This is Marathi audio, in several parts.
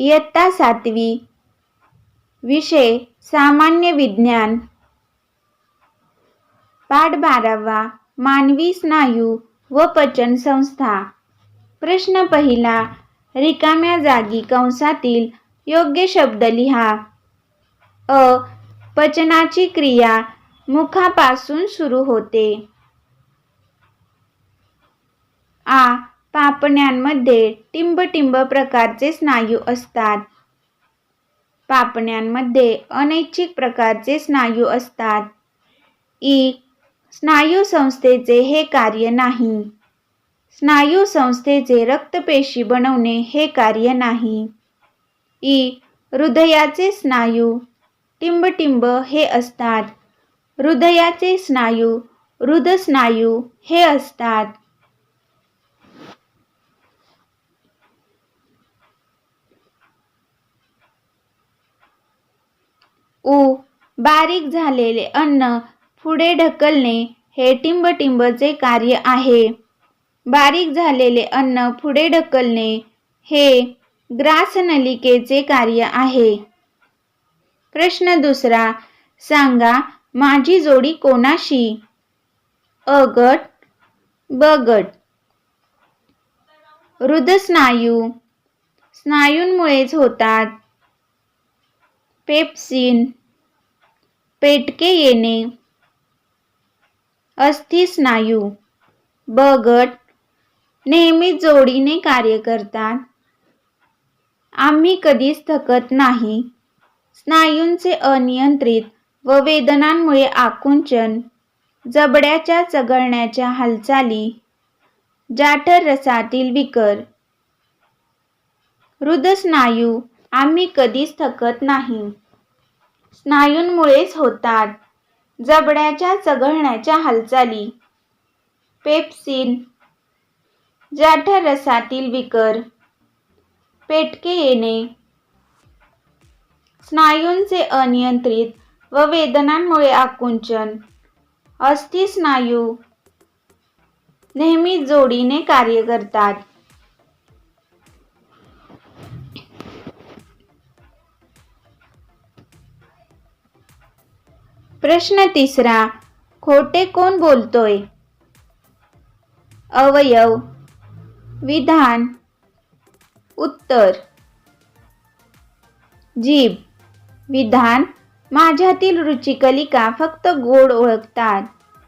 इयत्ता सातवी. विषय सामान्य विज्ञान. पाठ बारावा मानवी स्नायू व पचन संस्था. प्रश्न पहिला रिकाम्या जागी कंसातील योग्य शब्द लिहा. अ पचनाची क्रिया मुखापासून सुरू होते. आ पापण्यांमध्ये टिंबटिंब प्रकारचे स्नायू असतात. पापण्यांमध्ये अनैच्छिक प्रकारचे स्नायू असतात. ई. स्नायू संस्थेचे हे कार्य नाही. स्नायू संस्थेचे रक्तपेशी बनवणे हे कार्य नाही. ई. हृदयाचे स्नायू टिंबटिंब हे असतात. हृदयाचे स्नायू हृदस्नायू हे असतात. उ. बारीक झालेले अन्न पुढे ढकलणे हे टिंबटिंबचे कार्य आहे. बारीक झालेले अन्न पुढे ढकलणे हे ग्रासनलिकेचे कार्य आहे. प्रश्न दुसरा सांगा माझी जोडी कोणाशी? अ गट ब गट. हृदस्नायू. स्नायूंमुळेच होतात. पेप्सिन पेटके येणे अस्थिस्नायू ब गट नेहमी जोडीने कार्य करतात. आम्ही कधीच थकत नाही. स्नायूंचे अनियंत्रित व वेदनांमुळे आकुंचन जबड्याच्या चघळण्याच्या हालचाली जाठर रसातील विकर हृदस्नायू आम्ही कधीच थकत नाही. स्नायूंमुळेच होतात. जबड्याच्या चघळण्याच्या हालचाली. पेप्सिन. जाठर रसातील विकर. पेटके येणे. स्नायूंचे अनियंत्रित व वेदनांमुळे आकुंचन. अस्थिस्नायू. नेहमी जोडीने कार्य करतात. प्रश्न तिसरा खोटे कोण बोलतोय? अवयव विधान उत्तर. जीभ विधान माझ्यातील रुचिकलिका फक्त गोड ओळखतात.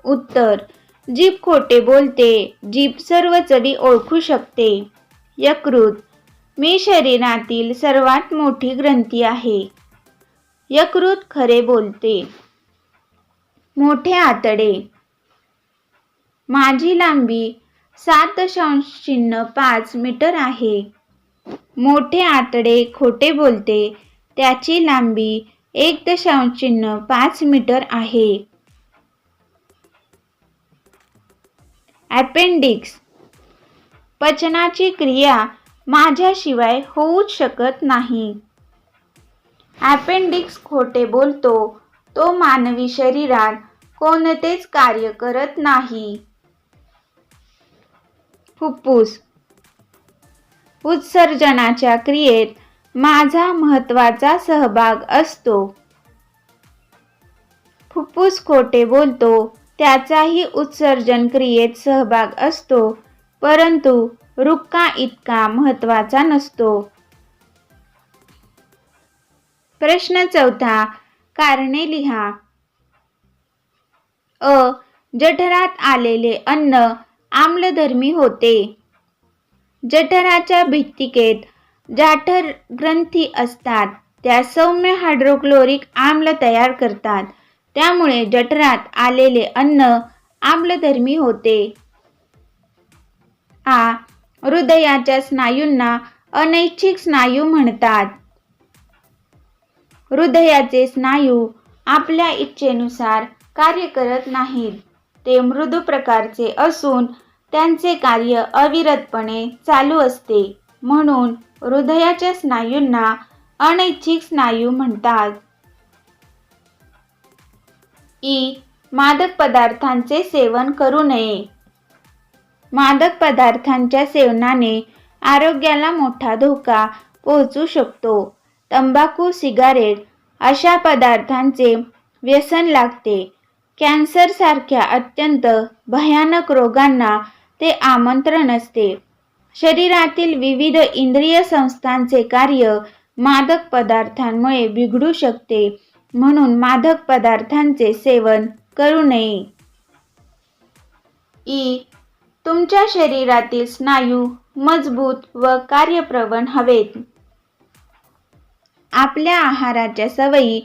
उत्तर जीभ खोटे बोलते जीभ सर्व चवी ओळखू शकते. यकृत मी शरीरातील सर्वात मोठी ग्रंथी आहे. यकृत खरे बोलते. मोठे आतडे. माझी लांबी सात दशांश चिन्ह पाच मीटर आहे. मोठे आतडे खोटे बोलते त्याची लांबी एक दशांश चिन्ह पाच मीटर आहे. ॲपेंडिक्स पचनाची क्रिया माझ्याशिवाय होऊच शकत नाही. ॲपेंडिक्स खोटे बोलतो तो मानवी शरीरात कोणतेच कार्य करत नाही. फुफ्फुस उत्सर्जनाच्या क्रियेत माझा महत्त्वाचा सहभाग असतो. फुफ्फुस खोटे बोलतो त्याचाही उत्सर्जन क्रियेत सहभाग असतो परंतु रुक्का इतका महत्त्वाचा नसतो. प्रश्न चौथा कारणे लिहा. अ. जठरात आलेले अन्न आम्लधर्मी होते. जठराच्या भित्तिकेत जाठर ग्रंथी असतात. त्या सौम्य हायड्रोक्लोरिक आम्ल तयार करतात. त्यामुळे जठरात आलेले अन्न आम्लधर्मी होते. आ. हृदयाच्या स्नायूंना अनैच्छिक स्नायू म्हणतात. हृदयाचे स्नायू आपल्या इच्छेनुसार कार्य करत नाहीत. ते मृदू प्रकारचे असून त्यांचे कार्य अविरतपणे चालू असते. म्हणून हृदयाच्या स्नायूंना अनैच्छिक स्नायू म्हणतात. ई. मादक पदार्थांचे सेवन करू नये. मादक पदार्थांच्या सेवनाने आरोग्याला मोठा धोका पोहोचू शकतो. तंबाखू सिगारेट अशा पदार्थांचे व्यसन लागते. कॅन्सरसारख्या अत्यंत भयानक रोगांना ते आमंत्रण असते. शरीरातील विविध इंद्रिय संस्थांचे कार्य मादक पदार्थांमुळे बिघडू शकते म्हणून मादक पदार्थांचे सेवन करू नये. ई. तुमच्या शरीरातील स्नायू मजबूत व कार्यप्रवण हवेत. आपल्या आहाराच्या सवयी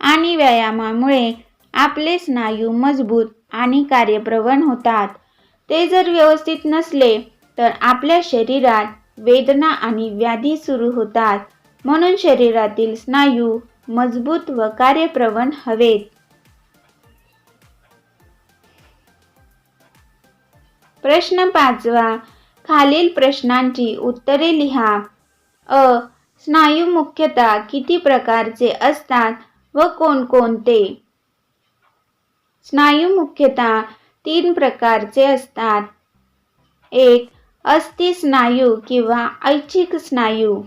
आणि व्यायामामुळे आपले स्नायू मजबूत आणि कार्यप्रवण होतात. ते जर व्यवस्थित नसले तर आपल्या शरीरात वेदना आणि व्याधी सुरू होतात. म्हणून शरीरातील स्नायू मजबूत व कार्यप्रवण हवेत. प्रश्न पाचवा. खालील प्रश्नांची उत्तरे लिहा. अ. स्नायू मुख्यतः किती प्रकारचे असतात व कोणकोणते? स्नायू मुख्यतः तीन प्रकारचे असतात. एक अस्थि स्नायू किंवा ऐच्छिक स्नायू.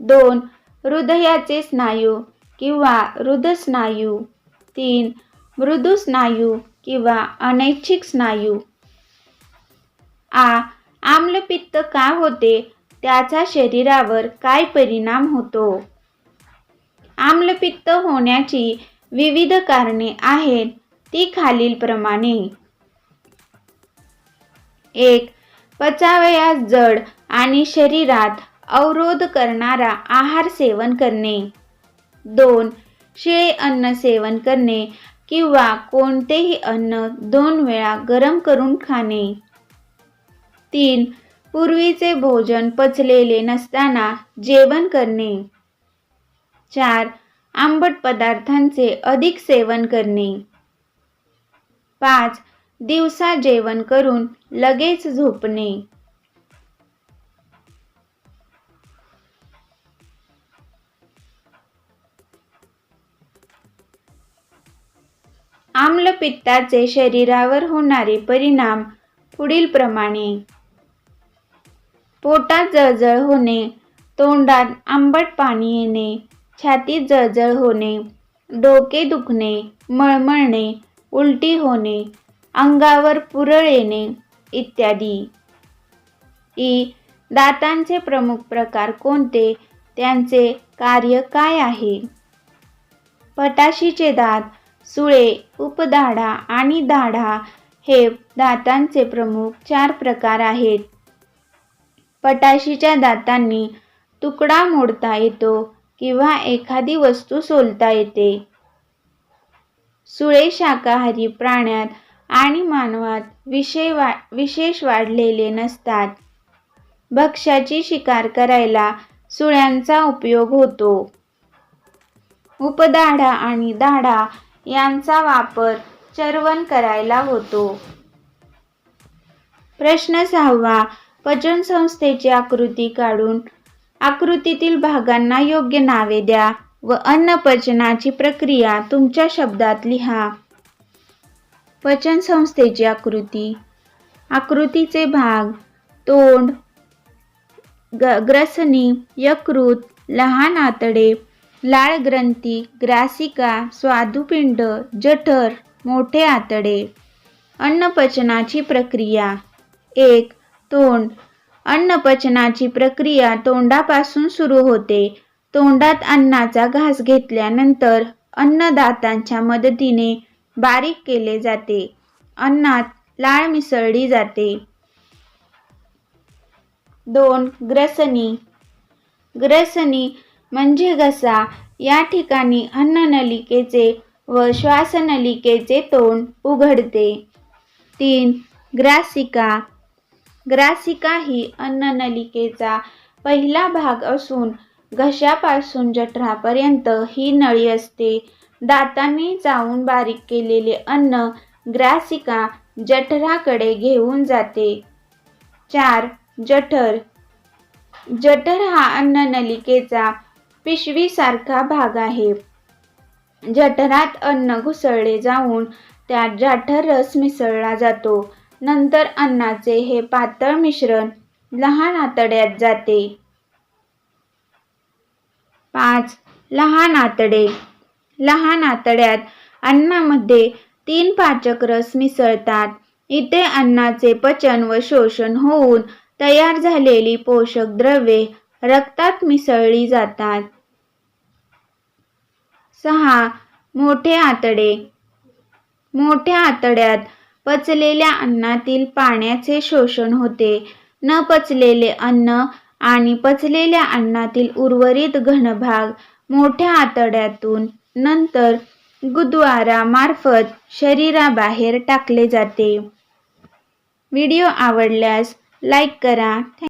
दोन हृदयाचे स्नायू किंवा हृदस्नायू तीन मृदू स्नायू किंवा अनैच्छिक स्नायू. आ आम्लपित्त का होते? त्याचा शरीरावर काय परिणाम होतो? आम्लपित्त होण्याची विविध कारणे आहेत ती खालीलप्रमाणे. एक पचावयास जड आणि शरीरात अवरोध करणारा आहार सेवन करणे. दोन शिळे अन्न सेवन करणे किंवा कोणतेही अन्न दोन वेळा गरम करून खाणे. तीन पूर्वीचे भोजन पचलेले नसताना जेवण करणे. चार आंबट पदार्थांचे अधिक सेवन करणे. पाच दिवसा जेवण करून लगेच झोपणे. आम्लपित्ताचे शरीरावर होणारे परिणाम पुढील प्रमाणे पोटात जळजळ होणे तोंडात आंबट पाणी येणे छातीत जळजळ होणे डोके दुखणे मळमळणे उलटी होणे अंगावर पुरळ येणे इत्यादी. ई. दातांचे प्रमुख प्रकार कोणते? त्यांचे कार्य काय आहे? पटाशीचे दात सुळे उपदाढा आणि दाढा हे दातांचे प्रमुख चार प्रकार आहेत. पटाशीच्या दातांनी तुकडा मोडता येतो किंवा एखादी वस्तू सोलता येते. सुळे शाकाहारी प्राण्यात आणि मानवात विषय वा विशेष वाढलेले नसतात. भक्ष्याची शिकार करायला सुळ्यांचा उपयोग होतो. उपदाढा आणि दाढा यांचा वापर चरवण करायला होतो. प्रश्न सहावा पचनसंस्थेची आकृती काढून आकृतीतील भागांना योग्य नावे द्या व अन्न पचनाची प्रक्रिया तुमच्या शब्दात लिहा. पचनसंस्थेची आकृती. आकृतीचे भाग तोंड ग ग्रसनी यकृत लहान आतडे लाळ ग्रंथी ग्रासिका स्वादुपिंड जठर मोठे आतडे. अन्नपचनाची प्रक्रिया. एक तोंड. अन्नपचनाची प्रक्रिया तोंडापासून सुरू होते. तोंडात अन्नाचा घास घेतल्यानंतर अन्नदातांच्या मदतीने बारीक केले जाते. अन्नात लाळ मिसळली जाते. दोन ग्रसनी. ग्रसनी म्हणजे घसा. या ठिकाणी अन्ननलिकेचे व श्वासनलिकेचे तोंड उघडते. तीन ग्रासिका. ग्रासिका ही अन्ननलिकेचा पहिला भाग असून घशापासून जठरापर्यंत ही नळी असते. दातांनी चावून बारीक केलेले अन्न ग्रासिका जठराकडे घेऊन जाते. चार. जठर. जठर हा अन्ननलिकेचा पिशवीसारखा भाग आहे. जठरात अन्न घुसळले जाऊन त्यात जठर रस मिसळला जातो. नंतर अन्नाचे हे पातळ मिश्रण लहान आतड्यात जाते. पाच. लहान आतडे. लहान आतड्यात अन्नामध्ये तीन पाचक रस मिसळतात. इथे अन्नाचे पचन व शोषण होऊन तयार झालेली पोषक द्रव्ये रक्तात मिसळली जातात. सहा. मोठे आतडे. मोठ्या आतड्यात पचलेल्या अन्नातील पाण्याचे शोषण होते. न पचलेले अन्न आणि पचलेल्या अन्नातील उर्वरित घनभाग मोठ्या आतड्यातून नंतर गुद्वारामार्फत शरीराबाहेर टाकले जाते. व्हिडिओ आवडल्यास लाईक करा.